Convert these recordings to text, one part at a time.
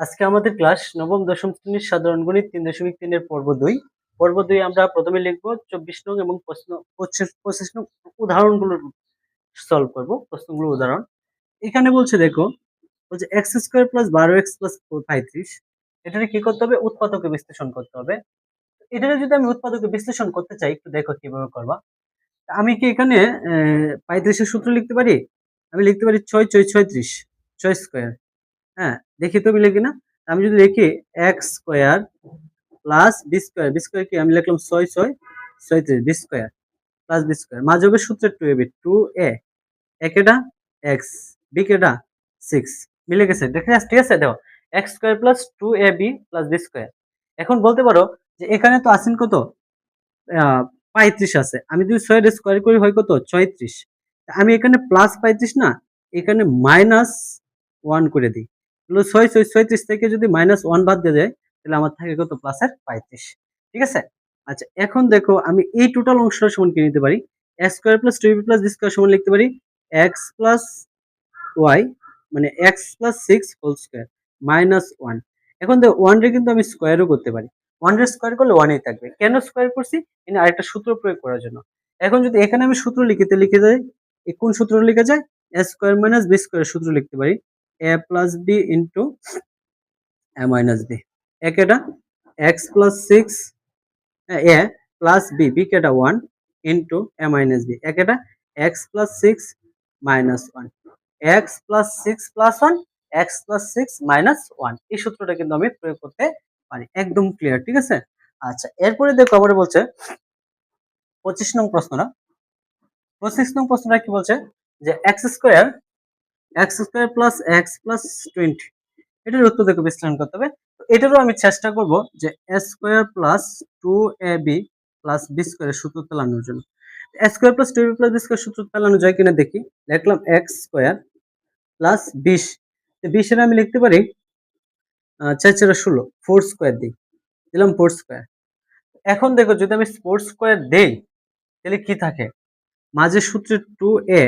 আজকে আমাদের ক্লাস নবম, দশম শ্রেণির সাধারণ গণিত তিন দশমিক তিনের পর্ব দুই। পর্ব দুই আমরা প্রথমে লিখব চব্বিশ নং এবং প্রশ্ন, পঁচিশ নং উদাহরণগুলো সলভ করব প্রশ্নগুলো উদাহরণ। এখানে বলছে দেখো, বলছে এক্স স্কোয়ার প্লাস বারো এক্স প্লাস পঁয়ত্রিশ, এটাকে কি করতে হবে? উৎপাদকে বিশ্লেষণ করতে হবে। এটাকে যদি আমি উৎপাদকে বিশ্লেষণ করতে চাই, একটু দেখো কীভাবে করবা। আমি কি এখানে পঁয়ত্রিশের সূত্র লিখতে পারি? আমি লিখতে পারি ছয় ছয়, ছয়ত্রিশ, ছয় স্কোয়ার হ্যাঁ দেখি তো মিলে কিনা? আমি যদি লিখি X square plus B square B square কি? আমি লিখলাম ছয় ছয় ছয়ত্রিশ B square plus B square মাঝে হবে সূত্রের two A B two A একেটা এক্স বি কেটা সিক্স মিলে গেছে। দেখে ঠিক আছে? দেখো X square plus two A B plus B square এখন বলতে পারো যে এখানে তো আসেন কত? পঁয়ত্রিশ আছে। আমি যদি ছয়ের স্কোয়ার করি হয় কত? ছয়ত্রিশ। আমি এখানে প্লাস পঁয়ত্রিশ না, এখানে মাইনাস ওয়ান করে দিই। ছয় ছয় ছয়ত্রিশ থেকে যদি মাইনাস ওয়ান বাদ দিয়ে যায় তাহলে আমার থাকে কত? প্লাসের পঁয়ত্রিশ। ঠিক আছে? আচ্ছা এখন দেখো আমি এই টোটাল অংশটা সমান কি নিতে পারি? X square plus two plus B square সমান লিখতে পারি এক্স প্লাস ওয়াই মানে X plus six whole square minus one এখন দেখো ওয়ান রে কিন্তু আমি স্কোয়ারও করতে পারি। ওয়ান রে স্কোয়ার করলে ওয়ানই থাকবে। কেন স্কোয়ার করছি? এখানে আরেকটা সূত্র প্রয়োগ করার জন্য। এখন যদি এখানে আমি সূত্র লিখিতে লিখে যাই কোন সূত্র লিখে যায়? A square minus B square সূত্র লিখতে পারি। A plus B into A minus B A কেটা? X plus six A plus B B কেটা one into A minus B A কেটা? X plus six minus one X plus six plus one X plus six minus one এই সূত্রটা কিন্তু আমি প্রয়োগ করতে পারি। একদম ক্লিয়ার ঠিক আছে? আচ্ছা এরপরে দেখো আবার বলছে, পঁচিশ নং প্রশ্নটা। পঁচিশ নং প্রশ্নটা কি বলছে? যে X square X square plus X plus twenty এটার উত্তর দেখে বিশ্লেষণ করতে হবে। এটারও আমি চেষ্টা করব যে A square plus two A B plus B স্কোয়ারের সূত্র পেলানোর জন্য। A square plus two B plus B square সূত্র পেলানো যায় কিনা দেখি। লিখলাম এক্স স্কোয়ার প্লাস বিশ। বিশের আমি লিখতে পারি চার চার ষোলো ফোর স্কোয়ার দিই। দিলাম ফোর স্কোয়ার এখন দেখো যদি আমি ফোর স্কোয়ার দেই, তাহলে কি থাকে? মাঝের সূত্রে টু এ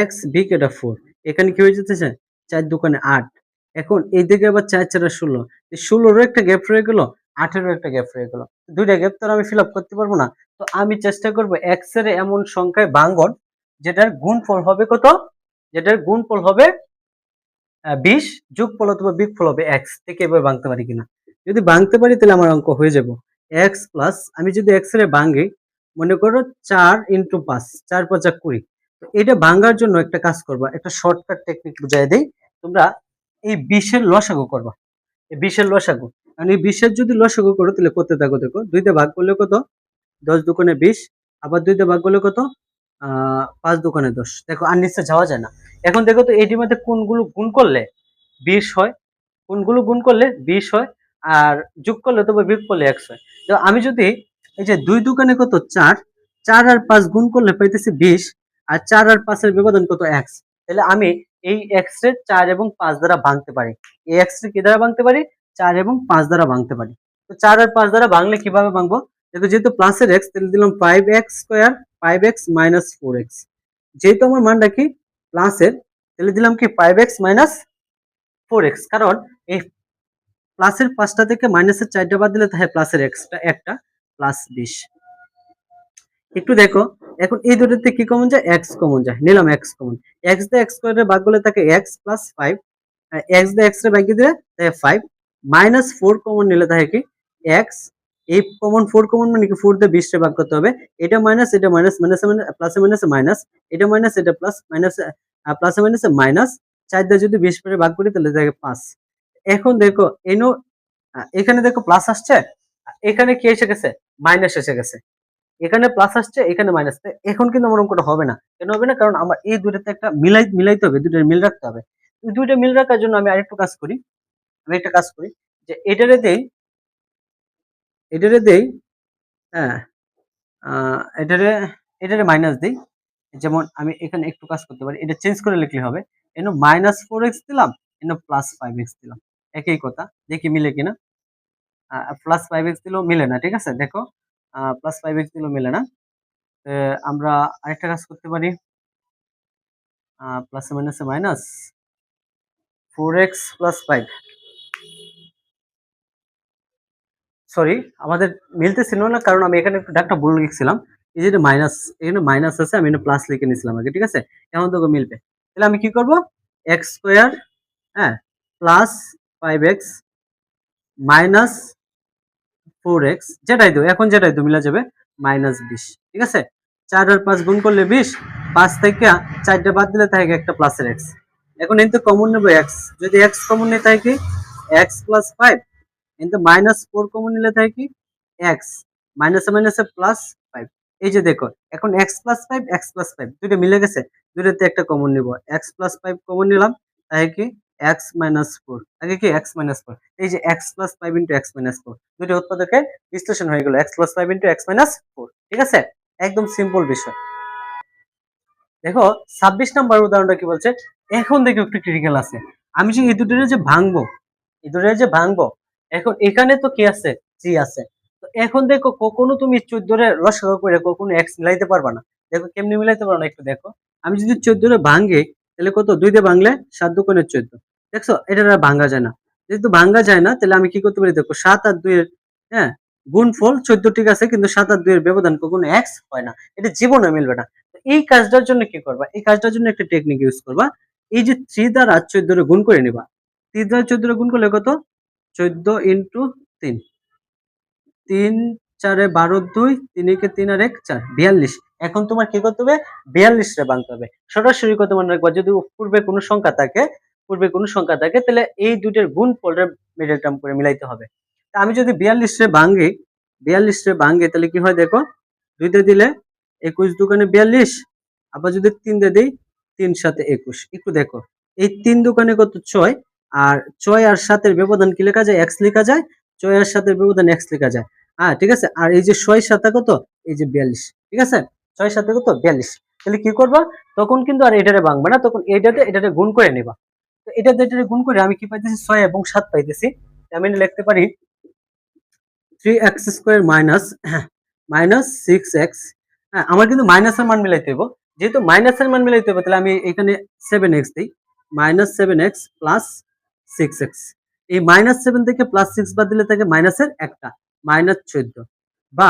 এক্স বি কেটা ফোর এখানে কি হয়ে যেতেছে? চার দোকানে আট। এখন এই দিকে আবার চার চার ষোলো। ষোলোরও একটা গ্যাপ রয়ে গেল আঠেরো একটা গ্যাপ রয়ে গেল। দুইটা গ্যাপ তো আমি ফিল করতে পারব না। তো আমি চেষ্টা করব এক্স এমন সংখ্যায় বাঙ্গন যেটার গুণফল হবে কত? যেটার গুণফল হবে বিশ যোগফল অথবা বিগফল হবে এক্স থেকে এবার ভাঙতে পারি কিনা। যদি ভাঙতে পারি তাহলে আমার অঙ্ক হয়ে যাব। এক্স প্লাস আমি যদি এক্সের ভাঙি, মনে করো চার ইন্টু পাঁচ, চার পাঁচা কুড়ি। এটা ভাঙার জন্য একটা কাজ করবা, একটা শর্টকাট টেকনিক বুঝাই দেই, তোমরা এই বিশের লসাগু করবা। এই বিশের লসাগু, কারণ এই বিশের যদি লসাগু করো, তাহলে করতে থাকো, দেখো, দুইটা ভাগ করলে কত? দশ দোকানে বিশ, আবার দুইটা ভাগ করলে কত? পাঁচ দোকানে দশ। দেখো, আর নিচে যাওয়া যায় না। এখন দেখো তো, এটির মধ্যে কোনগুলো গুণ করলে বিশ হয়? কোনগুলো গুণ করলে বিশ হয়? আর যোগ করলে তবে বিয়োগ করলে একশ হয়। তো আমি যদি এই যে দুই দোকানে কত? চার চার আর পাঁচ গুণ করলে পাইতেছি বিশ আর চার আর পাঁচের ব্যবধান কত? এক্স তাহলে আমি এই এক্স রে চার এবং পাঁচ দ্বারা ভাঙতে পারি। এই এক্স রে কি দ্বারা ভাঙতে পারি? চার এবং পাঁচ দ্বারা ভাঙতে পারি। তো চার আর পাঁচ দ্বারা ভাঙলে কীভাবে ভাঙবো? দেখো যেহেতু প্লাসের এক্স তাহলে দিলাম five X square five X minus four X যেহেতু আমার মানটা কি? প্লাসের তাহলে দিলাম কি five X minus four X কারণ এই প্লাসের পাঁচটা থেকে মাইনাসের চারটা বাদ দিলে তাহলে প্লাসের এক্সটা একটা প্লাস বিশ। একটু দেখো, এখন এই দুটোতে কি কমন যায়? এক্স কমন যায়। নিলাম এক্স কমন এক্স দিয়ে এক্স স্কোয়ারে ভাগ করলে থাকে এক্স প্লাস ফাইভ এক্স দিয়ে এক্স রে ভাগ দিলে তাই ফাইভ মাইনাস ফোর কমন নিলে থাকে কি? এক্স এই কমন ফোর কমন মানে কি? ফোর দিয়ে বিশ ভাগ করতে হবে। এটা মাইনাস এটা মাইনাস মাইনাস প্লাসে মাইনাসে মাইনাস এটা মাইনাস এটা প্লাস মাইনাস প্লাসে মাইনাসে মাইনাস চার দিয়ে যদি বিশ ভাগ করি তাহলে থাকে পাঁচ। এখন দেখো, এনো এখানে দেখো প্লাস আসছে। এখানে কি এসে গেছে? মাইনাস এসে গেছে। এখানে প্লাস আসছে, এখানে মাইনাস এখন কিন্তু আমার অঙ্কটা হবে না। কেন হবে না? কারণ আমার এই দুইটাতে একটা মিলাই, মিলাইতে হবে, দুইটার মিল রাখতে হবে। দুইটা মিল রাখার জন্য আমি আরেকটু কাজ করি। আমি একটা কাজ করি যে এটারে দেই এটারে দেই হ্যাঁ এটারে এটারে মাইনাস দিই। যেমন আমি এখানে একটু কাজ করতে পারি, এটা চেঞ্জ করে লিখলে হবে। এন মাইনাস ফোর এক্স দিলাম, এন প্লাস ফাইভ এক্স দিলাম। একই কথা, দেখি মিলে কিনা? প্লাস ফাইভ এক্স দিলেও মিলে না, ঠিক আছে? দেখো। প্লাস ফাইভ এক্স দিলেও মিলে না। আমরা আরেকটা কাজ করতে পারি। প্লাসে মাইনাসে minus four X plus five sorry আমাদের মিলতেছিল না কারণ আমি এখানে একটু ডাকটা ভুল লিখছিলাম। এই যে মাইনাস এখানে মাইনাস আছে, আমি প্লাস লিখে নিয়েছিলাম আগে, ঠিক আছে? এখন তোকে মিলবে। তাহলে আমি কি করব? এক্স স্কোয়ার হ্যাঁ plus five X minus four X যেটাই তো এখন যেটাই তো মিলা যাবে মাইনাস বিশ, ঠিক আছে? চার আর পাঁচ গুণ করলে বিশ, পাঁচ থেকে চারটে বাদ দিলে থাকে একটা প্লাসের এক্স এখন কিন্তু কমন নেব এক্স যদি এক্স কমন নিয়ে থাকে এক্স প্লাস ফাইভ কিন্তু মাইনাস ফোর কমন নিলে থাকে কি? এক্স মাইনাসে মাইনাসে প্লাস ফাইভ এই যে দেখো, এখন X plus five X plus five দুটো মিলে গেছে দুটোতে একটা কমন নিব। এক্স প্লাস ফাইভ কমন নিলাম তাই কি? এক্স মাইনাস ফোর আগে কি এক্স মাইনাস ফোর এই যে X plus five into X minus four দুটো উৎপাদকের বিশ্লেষণ হয়ে গেল X plus five into X minus four ঠিক আছে? একদম সিম্পল বিষয়। দেখো, ছাব্বিশ নাম্বার উদাহরণটা কি বলছে? এখন দেখো একটু ক্রিটিক্যাল আছে। আমি যে এই দুটোর যে ভাঙবো, এই দুটোর যে ভাঙবো, এখন এখানে তো কি আছে? থ্রি আছে। তো এখন দেখো, কখনো তুমি চোদ্দরে রসগা করে কখনো এক্স মিলাইতে পারবা না। দেখো, কেমনি মিলাইতে পারো না একটু দেখো। আমি যদি চোদ্দরে ভাঙে তাহলে কত? দুই দিয়ে ভাঙলে সাত দুকোনে চোদ্দ। দেখছ? এটা আর ভাঙা যায় না। যেহেতু ভাঙা যায় না, তাহলে আমি কি করতে পারি? দেখো, সাত আর দুইয়ের হ্যাঁ গুণফল চোদ্দ ঠিক আছে, কিন্তু সাত আর দুইয়ের ব্যবধান কখনো এক্স হয় না। এটা জীবনে মিলবে না। এই কাজটার জন্য কি করবা? এই কাজটার জন্য একটা টেকনিক ইউজ করবা। এই যে থ্রি দ্বারা চোদ্দরে গুণ করে নিবা। থ্রি দ্বারা চোদ্দরে গুণ করলে কত? চোদ্দ ইন্টু তিন। তিন চারে বারো দুই তিনকে তিন আর এক চার, বিয়াল্লিশ। এখন তোমার কি করতে হবে? বিয়াল্লিশ রে বাংতে হবে। সরাসরি কত মনে রাখবা, যদি পূর্বে কোনো সংখ্যা থাকে, পূর্বে কোনো সংখ্যা থাকে, তাহলে এই দুইটার গুণ ফলের মিডল টার্ম করে মিলাইতে হবে। তা আমি যদি বিয়াল্লিশ রে ভাঙ্গি, বিয়াল্লিশ রে ভাঙ্গে, তাহলে কি হয় দেখো দুইটা দিলে একুশ দোকানে বিয়াল্লিশ, আবার যদি তিন দিয়ে দিই, তিন সাথে একুশ। একটু দেখো, এই তিন দোকানে কত ছয়? আর ছয় আর সাতের ব্যবধান কি লেখা যায়? এক্স লেখা যায়। ছয় আর সাতের ব্যবধান এক্স লেখা যায়। হ্যাঁ ঠিক আছে? আর এই যে ছয় সাথে কত? এই যে বিয়াল্লিশ, ঠিক আছে? ছয় সাথে কত? বিয়াল্লিশ। তাহলে কি করবা? তখন কিন্তু আর এটারে ভাঙবে না, তখন এইটাতে এটাতে গুণ করে নিবা। তো এটাতে এটাতে গুণ করে আমি কি পাইতেছি? ছয় এবং সাত পাইতেছি। আমি লিখতে পারি three X square minus minus six X হ্যাঁ আমার কিন্তু মাইনাসের মান মিলাইতে হইব। যেহেতু মাইনাসের মান মিলাইতে হবে তাহলে আমি এখানে সেভেন এক্স দিই। Minus seven X plus six X এই মাইনাস সেভেন থেকে প্লাস সিক্স বাদ দিলে থাকে মাইনাসের একটা। মাইনাস চোদ্দ বা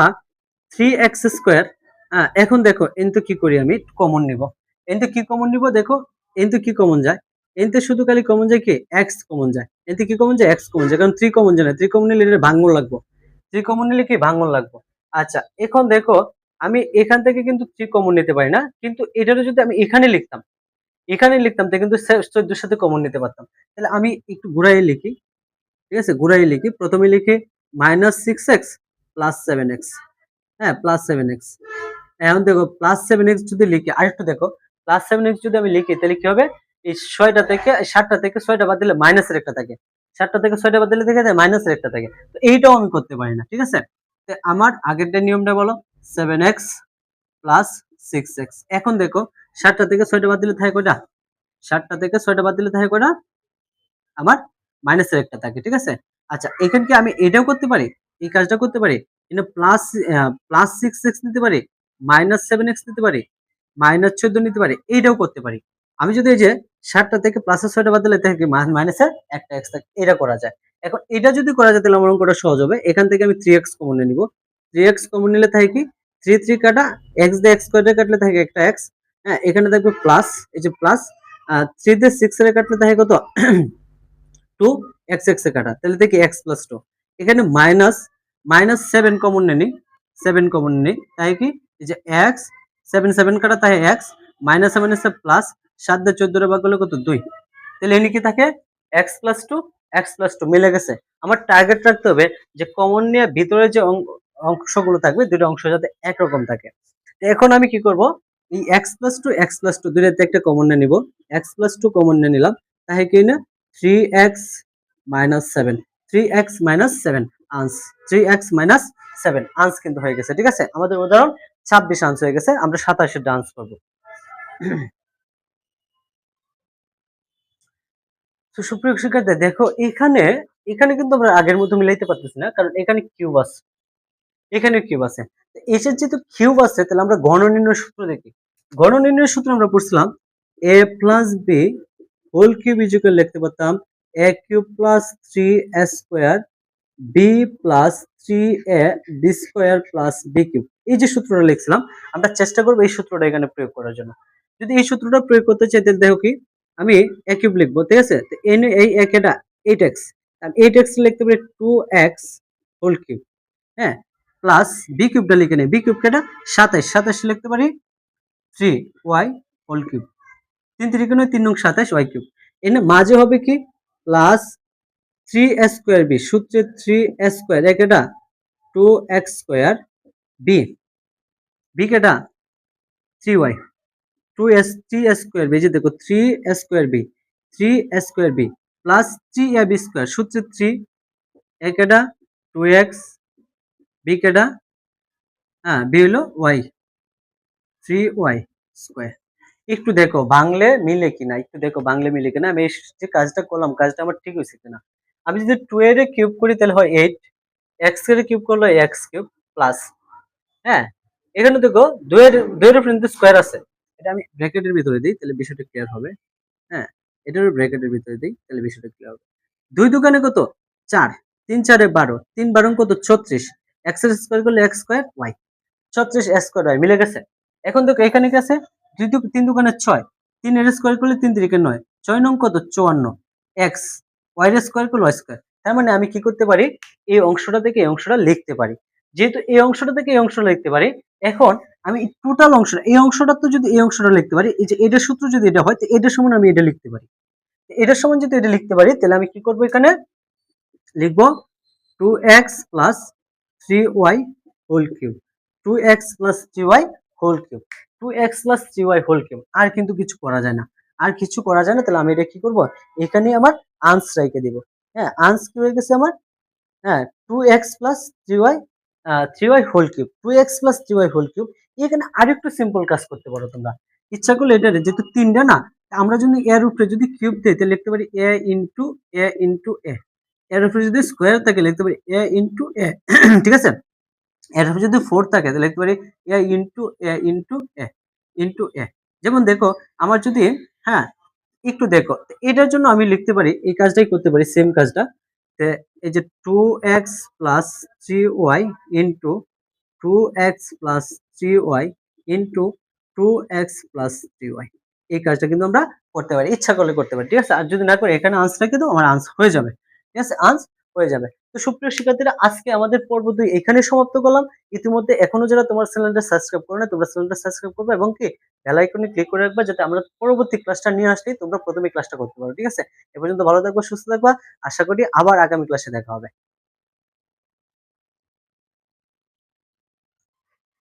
থ্রি এক্স স্কোয়ার এখন দেখো, এনতো কি করি আমি? কমন নিব। এনতো কি কমন নিব? দেখো, এনতো কি কমন যায়? এনতে শুধু খালি কমন যায় কি? এক্স কমন যায়। এনতে কি কমন যায়? এক্স কমন যায়। কারণ থ্রি কমন যায় না। থ্রি কমন নিলে এটা ভাঙন লাগবো। থ্রি কমন নিলে কি? ভাঙন লাগবো। আচ্ছা এখন দেখো, আমি এখান থেকে কিন্তু থ্রি কমন নিতে পারি না। কিন্তু এটারও যদি আমি এখানে লিখতাম এখানে লিখতাম, তো কিন্তু চোদ্দোর সাথে কমন নিতে পারতাম। তাহলে আমি একটু ঘুরাই লিখি। ঠিক আছে? ঘুরাই লিখি। প্রথমে লিখি minus six X plus seven X হ্যাঁ প্লাস সেভেন এক্স এখন দেখো প্লাস সেভেন এক্স যদি লিখি আরেকটু দেখো প্লাস সেভেন এক্স যদি আমি লিখি, তাহলে কি হবে? এই ছয়টা থেকে সাতটা থেকে ছয়টা বাদ দিলে মাইনাসের একটা থাকে। সাতটা থেকে ছয়টা বাদ দিলে দেখে যায় মাইনাসের একটা থাকে। তো এইটাও আমি করতে পারি না, ঠিক আছে? আমার আগেরটা নিয়মটা বলো seven X plus six X এখন দেখো, সাতটা থেকে ছয়টা বাদ দিলে থাকে কয়টা? সাতটা থেকে ছয়টা বাদ দিলে থাকে কয়টা? আমার মাইনাসের একটা থাকে, ঠিক আছে? আচ্ছা এখানে কি আমি এটাও করতে পারি? এই কাজটা করতে পারি? কিন্তু প্লাস প্লাস সিক্স এক্স নিতে পারি? মাইনাস সেভেন এক্স নিতে পারি? মাইনাস চোদ্দ নিতে পারি? এইটাও করতে পারি। আমি যদি এই যে ষাটটা থেকে প্লাসের ছয়টা বাদ দিলে থাকে মাইনাসের একটা এক্স থাকে? এটা করা যায়। এখন এটা যদি করা যায়, তাহলে আমার অঙ্কটা সহজ হবে। এখান থেকে আমি থ্রি এক্স কমন নিব। থ্রি এক্স কমন নিলে থাকে কি? থ্রি থ্রি কাটা এক্স দিয়ে এক্স স্কোয়ারে কাটলে থাকে একটা এক্স হ্যাঁ এখানে থাকবে প্লাস এই যে প্লাস থ্রি দিয়ে সিক্স এর কাটলে থাকে কত? টু এক্স এক্স কাটা। তাহলে দেখি এক্স প্লাস টু এখানে মাইনাস মাইনাস সেভেন কমন নেনি সেভেন কমন নেই। তাই কি? যে এক্স সেভেন সেভেন কাটা, তাই এক্স মাইনাস মাইনাস প্লাস সাত দিয়ে চোদ্দ ভাগ করলে কত? দুই। তাহলে এনে কি থাকে? X plus two X plus two মিলে গেছে। আমার টার্গেট রাখতে হবে যে কমন নিয়ে ভিতরে যে অংশগুলো থাকবে, দুটো অংশ যাতে একরকম থাকে। এখন আমি কি করব? এই X plus two X plus two দুইটাতে একটা কমন নিয়ে নিব। এক্স প্লাস টু কমন নিয়ে নিলাম। তাই কি না? Three X minus seven three X minus seven আনস থ্রি এক্স মাইনাস সেভেন আনস কিন্তু হয়ে গেছে, ঠিক আছে? আমাদের উদাহরণ ছাব্বিশ আনস হয়ে গেছে, আমরা সাতাশের ডান্স করব। তো সুপ্রিয় শিক্ষার্থী, দেখো, এখানে এখানে কিন্তু আমরা আগের মতো মিলাইতে পারতেছি না, কারণ এখানে কিউব আছে। এখানে কিউব আছে। এসের যেহেতু কিউব আছে, তাহলে আমরা গণ সূত্র দেখি। গণ নির্ণয় সূত্র আমরা পড়ছিলাম A plus B whole cube is equal লিখতে পারতাম A cube plus three A square B plus three A B square plus B cube এই যে সূত্রটা লিখছিলাম, আমরা চেষ্টা করব এই সূত্রটা এখানে প্রয়োগ করার জন্য। যদি এই সূত্রটা প্রয়োগ করতে চাই, তাহলে দেখো কি, আমি এ কিউব লিখব, ঠিক আছে? এন এই একেটা এইট এক্স এইট এক্স লিখতে পারি টু এক্স হোল কিউব হ্যাঁ? প্লাস বি কিউবটা লিখে নেই বি কিউব কেটা সাতাইশ সাতাইশ লিখতে পারি থ্রি ওয়াই হোল কিউব তিন তিরিকে নয়, তিন নং সাতাইশ ওয়াই কিউব এনে মাঝে হবে কি? প্লাস থ্রি স্কোয়ার বি সূত্রে থ্রি স্কোয়ার একেটা two X square B B কেটা three Y two S three square B যে দেখো three square B three square B plus three A B square সূত্রে থ্রি এ কেটা two X B কেটা হ্যাঁ B হলো Y three Y square একটু দেখো, বাংলে মিলে কিনা, একটু দেখো বাংলে মিলে কিনা। আমি যে কাজটা করলাম, কাজটা আমার ঠিক হয়েছে কিনা। আমি যদি টু এর কিউব করি তাহলে হয় এইট এক্সের কিউব করলে এক্স কিউব প্লাস হ্যাঁ? এখানে দেখো দুয়ের দুয়ের কিন্তু স্কোয়ার আছে। এটা আমি ব্র্যাকেটের ভিতরে দিই, তাহলে বিষয়টা ক্লিয়ার হবে হ্যাঁ? এটার ব্র্যাকেটের ভিতরে দিই, তাহলে বিষয়টা ক্লিয়ার হবে। দুই দোকানে কত? চার। তিন, চারে বারো। তিন, বারো কত? ছত্রিশ। এক্সের স্কোয়ার করলে এক্স স্কোয়ার ওয়াই ছত্রিশ এক্স স্কোয়ার ওয়াই মিলে গেছে? এখন দেখো এখানে কি আছে? তিন দোকানে ছয়। তিন এর স্কোয়ার করলে তিন তিরিকে নয়। ছয় নং কত? চুয়ান্ন। এক্স ওয়াই স্কোয়ার করলে ওয়াই স্কোয়ার তার মানে আমি কি করতে পারি? এই অংশটা থেকে এই অংশটা লিখতে পারি। যেহেতু এই অংশটা থেকে এই অংশটা লিখতে পারি, এখন আমি টোটাল অংশটা এই অংশটা তো যদি এই অংশটা লিখতে পারি, এই যে এটার সূত্র যদি এটা হয়, তো এটার সমান আমি এটা লিখতে পারি। এটার সমান যদি এটা লিখতে পারি, তাহলে আমি কি করব এখানে? লিখব two X plus three Y whole cube two X plus three Y whole cube two X plus three Y whole cube আর কিন্তু কিছু করা যায় না। আর কিছু করা যায় না, তাহলে আমি এটা কি করব? এখানে আমার আনস রেখে দিব। হ্যাঁ আনস কি হয়ে গেছে আমার? হ্যাঁ two X plus three Y three Y whole cube two X plus three Y whole cube এখানে আরেকটু সিম্পল কাজ করতে পারো তোমরা। ইচ্ছা করলে এটা যেহেতু তিনটা না আমরা যদি এর উপরে যদি কিউব দিই, তাহলে লিখতে পারি এ ইন্টু এ ইন্টু এ এর উপরে যদি স্কোয়ার থাকে, লিখতে পারি এ ইন্টু এ ঠিক আছে? এর যদি ফোর থাকে, তাহলে লিখতে পারি A into A into A into A যেমন দেখো, আমার যদি হ্যাঁ একটু দেখো, এটার জন্য আমি লিখতে পারি, এই কাজটাই করতে পারি সেম কাজটা। এই যে two X plus three Y into two X plus three Y into two X plus three Y এই কাজটা কিন্তু আমরা করতে পারি, ইচ্ছা করলে করতে পারি, ঠিক আছে? আর যদি না করে, এখানে আনসার দাও আমার আনসার হয়ে যাবে, ঠিক আছে? আনস হয়ে যাবে। তো সুপ্রিয় শিক্ষার্থীরা, আজকে আমাদের পর্ব দুই এখানে সমাপ্ত করলাম। ইতিমধ্যে এখনও যারা তোমার চ্যানেলটা সাবস্ক্রাইব করো না তোমরা চ্যানেলটা সাবস্ক্রাইব করবে এবং কি বেল আইকনে ক্লিক করে রাখবা যাতে আমরা পরবর্তী ক্লাসটা নিয়ে আসলেই তোমরা প্রথমে ক্লাসটা করতে পারো, ঠিক আছে? এ পর্যন্ত ভালো থাকব, সুস্থ থাকবা। আশা করি আবার আগামী ক্লাসে দেখা হবে।